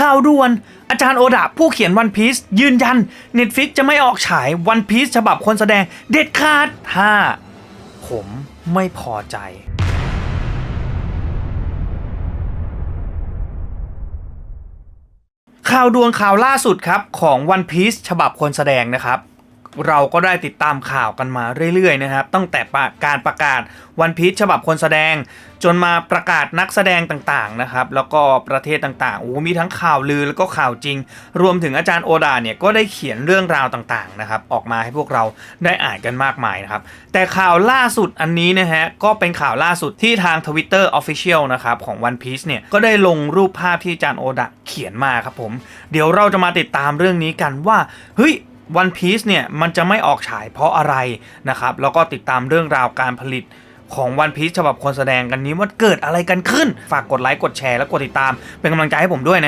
ข่าวด่วน อาจารย์โอดะผู้เขียนวันพีซยืนยัน Netflix จะไม่ออกฉายวันพีซฉบับคนแสดงเด็ดขาดถ้าผมไม่พอใจข่าวด่วนข่าวล่าสุดครับของวันพีซฉบับคนแสดงนะครับ เราก็ได้ติดตามข่าวกันมาเรื่อยๆนะครับ ตั้งแต่การประกาศ One Piece ฉบับคนแสดง จนมาประกาศนักแสดงต่างๆนะครับ แล้วก็ประเทศต่างๆโอ้มีทั้งข่าวลือแล้วก็ข่าวจริง รวมถึงอาจารย์โอดาเนี่ยก็ได้เขียนเรื่องราวต่างๆนะครับ ออกมาให้พวกเราได้อ่านกันมากมายนะครับ แต่ข่าวล่าสุดอันนี้นะฮะก็เป็นข่าวล่าสุดที่ทาง Twitter Official นะครับของ One Piece เนี่ยก็ได้ลงรูปภาพที่อาจารย์โอดะเขียนมาครับผม เดี๋ยวเราจะมาติดตามเรื่องนี้กันว่าเฮ้ย วันพีซเนี่ยมันจะไม่ออกฉายเพราะอะไรนะครับ แล้วก็ติดตามเรื่องราวการผลิตของวันพีซฉบับคนแสดงกันนี้ว่าเกิดอะไรกันขึ้น ฝากกดไลค์กดแชร์และกดติดตามเป็นกำลังใจให้ผมด้วยนะ